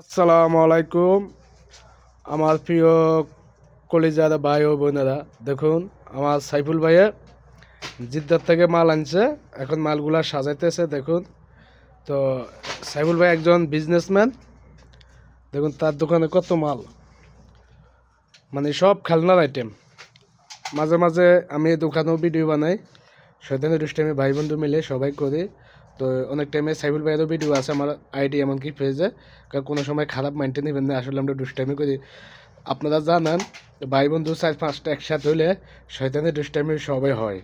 আসসালামু আলাইকুম, আমার প্রিয় কলিজার ভাই ও বোনেরা। দেখুন, আমার সাইফুল ভাইয়ে জিদ্দার থেকে মাল আনছে, এখন মালগুলা সাজাইতেছে, দেখুন। তো সাইফুল ভাই একজন বিজনেসম্যান দেখুন তার দোকানে কত মাল। মানে সব খেলনার আইটেম মাঝে মাঝে আমি দোকানেও ভিডিও বানাই শয়তানি দুষ্টামি ভাই বন্ধু মিলে সবাই করি। তো অনেক টাইমে সাইফুল ভাইয়েরও ভিডিও আছে, আমার আইডি এমনকি কারণ কোনো সময় খারাপ মাইন্ডে নেবেন না, আসলে আমরা দুষ্টামি করি। আপনারা জানান, ভাই বন্ধু চার পাঁচটা একসাথে হইলে শয়তানি দুষ্টামি সবাই হয়।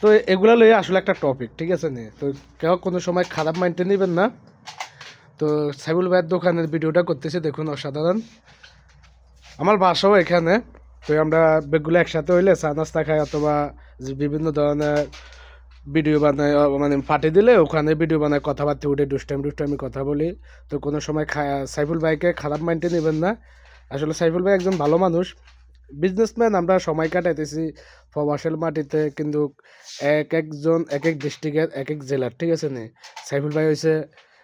তো এগুলো লইয়ে আসলে একটা টপিক ঠিক আছে নি? তো কেউ কোনো সময় খারাপ মাইন্ডে নেবেন না। তো সাইবুল ভাইয়ের দোকানের ভিডিওটা করতেছে, দেখুন অসাধারণ। আমার বাসাও এখানে, তো আমরা বেগগুলো একসাথে হইলে চা নাস্তা খাই অথবা বিভিন্ন ধরনের ভিডিও বানায় মানে পাঠিয়ে দিলে ওখানে ভিডিও বানায়, কথাবার্তা উঠে দুষ্টামি দুষ্টামি, কথা বলি। তো কোনো সময় সাইফুল ভাইকে খারাপ মাইন্ডে নেবেন না। আসলে সাইফুল ভাই একজন ভালো মানুষ। বিজনেসম্যান আমরা সময় কাটাইতেছি প্রবাসের মাটিতে, কিন্তু এক একজন, এক এক ডিস্ট্রিক্টের এক এক জেলার, ঠিক আছে নি? সাইফুল ভাই হয়েছে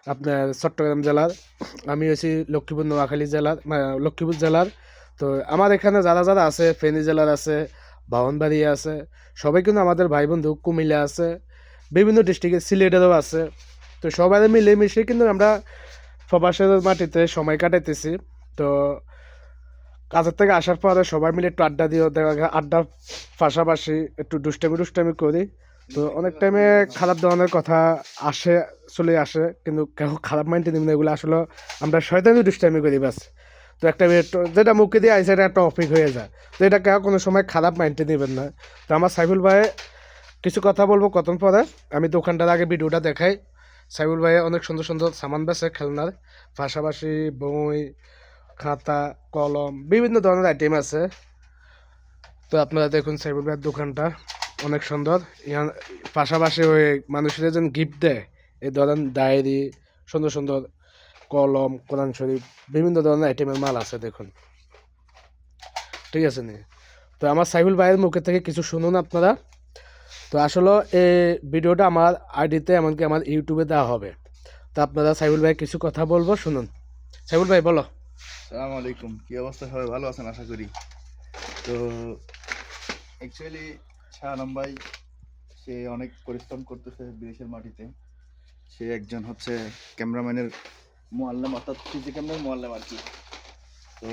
আপনার চট্টগ্রাম জেলার, আমি হয়েছি লক্ষ্মীপুর, নোয়াখালী জেলার লক্ষ্মীপুর জেলার। তো আমার এখানে যারা যারা আছে, ফেনী জেলার আছে বাহনবাড়ি আছে। সবাই কিন্তু আমাদের ভাই বন্ধু কুমিল্লা আছে। বিভিন্ন ডিস্ট্রিক্টে সিলেটেরও আছে। তো সবাই মিলে মিশে কিন্তু আমরা প্রবাসের মাটিতে সময় কাটাইতেছি। তো কাজের থেকে আসার পরে সবাই মিলে একটু আড্ডা দিয়ে দেখা আড্ডার পাশাপাশি একটু দুষ্টামি দুষ্টামি করি। তো অনেক টাইমে খারাপ ধরনের কথা আসে, চলে আসে, কিন্তু কেউ খারাপ মাইন্ডে নেবেন এগুলো আসলে আমরা শয়তানি দুষ্টামি করি, ব্যাস। তো একটা যেটা মুখে দিয়ে আইসে এটা টপিক হয়ে যায়। তো এটা কেউ কোনো সময় খারাপ মাইন্ডে নেবেন না। তো আমার সাইফুল ভাই, কিছু কথা বলব কতক্ষণ পরে। আমি দোকানটার আগে ভিডিওটা দেখাই। সাইফুল ভাই অনেক সুন্দর সুন্দর সামান বেছে খেলনার। পাশাপাশি বই, খাতা, কলম, বিভিন্ন ধরনের আইটেম আছে। তো আপনারা দেখুন সাইফুল ভাইয়ের দোকানটা অনেক সুন্দর। ইহান, পাশাপাশি ওই মানুষের যেন গিফট দেয়। এই ধরেন ডায়েরি সুন্দর সুন্দর কলম, কোরআন শরীফ, বিভিন্ন ধরনের আইটেমের মাল আছে, দেখুন। ঠিক আছে নি? তো আমার সাইফুল ভাইয়ের মুখে থেকে কিছু শুনুন আপনারা। তো আসলে এই ভিডিওটা আমার আইডিতে এমনকি আমার ইউটিউবে দেওয়া হবে। তো আপনারা সাইফুল ভাই কিছু কথা বলব, শুনুন। সাইফুল ভাই, বলো। সালামু আলাইকুম। কি অবস্থা? সবাই ভালো আছেন? আশা করি। তো অ্যাকচুয়ালি শাহ আলম ভাই, সে অনেক পরিশ্রম করতেছে বিদেশের মাটিতে। সে একজন হচ্ছে ক্যামেরাম্যানের মোয়াল্লাম, অর্থাৎ ফিজি ক্যামেরার মোয়াল্লাম আর কি। তো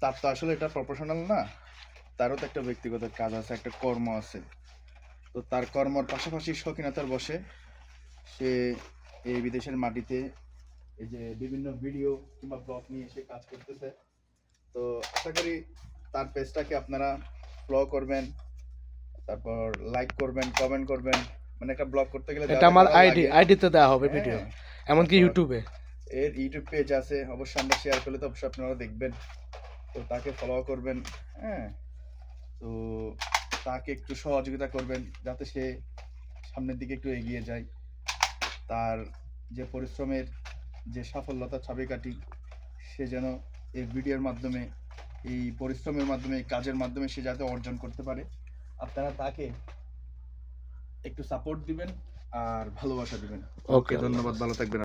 তার তো আসলে এটা প্রফেশনাল না, তারও তো একটা ব্যক্তিগত কাজ আছে, একটা কর্ম আছে। তো তার কর্মর পাশাপাশি শৌখিনতার বসে, সে এই বিদেশের মাটিতে এই যে বিভিন্ন ভিডিও কিংবা ব্লগ নিয়ে এসে কাজ করতেছে। তো আশা করি তার পেজটাকে আপনারা ফলো করবেন, তারপর লাইক করবেন কমেন্ট করবেন। মানে একটা ব্লগ করতে গেলে এটা আমার আইডি আইডিতে দেওয়া হবে ভিডিও হ্যাঁ, এমনকি ইউটিউবে এর ইউটিউব পেজ আছে অবশ্যই আমরা শেয়ার করলে তো অবশ্যই আপনারা দেখবেন। তো তাকে ফলো করবেন হ্যাঁ। তো তাকে একটু সহযোগিতা করবেন যাতে সে সামনের দিকে একটু এগিয়ে যায়। তার যে পরিশ্রমের যে সাফল্যতা চাবিকাঠি সে যেন এই ভিডিওর মাধ্যমে এই পরিশ্রমের মাধ্যমে কাজের মাধ্যমে সে যাতে অর্জন করতে পারে। আপনারা তাকে একটু সাপোর্ট দিবেন আর ভালোবাসা দিবেন। ওকে ধন্যবাদ। ভালো থাকবেন।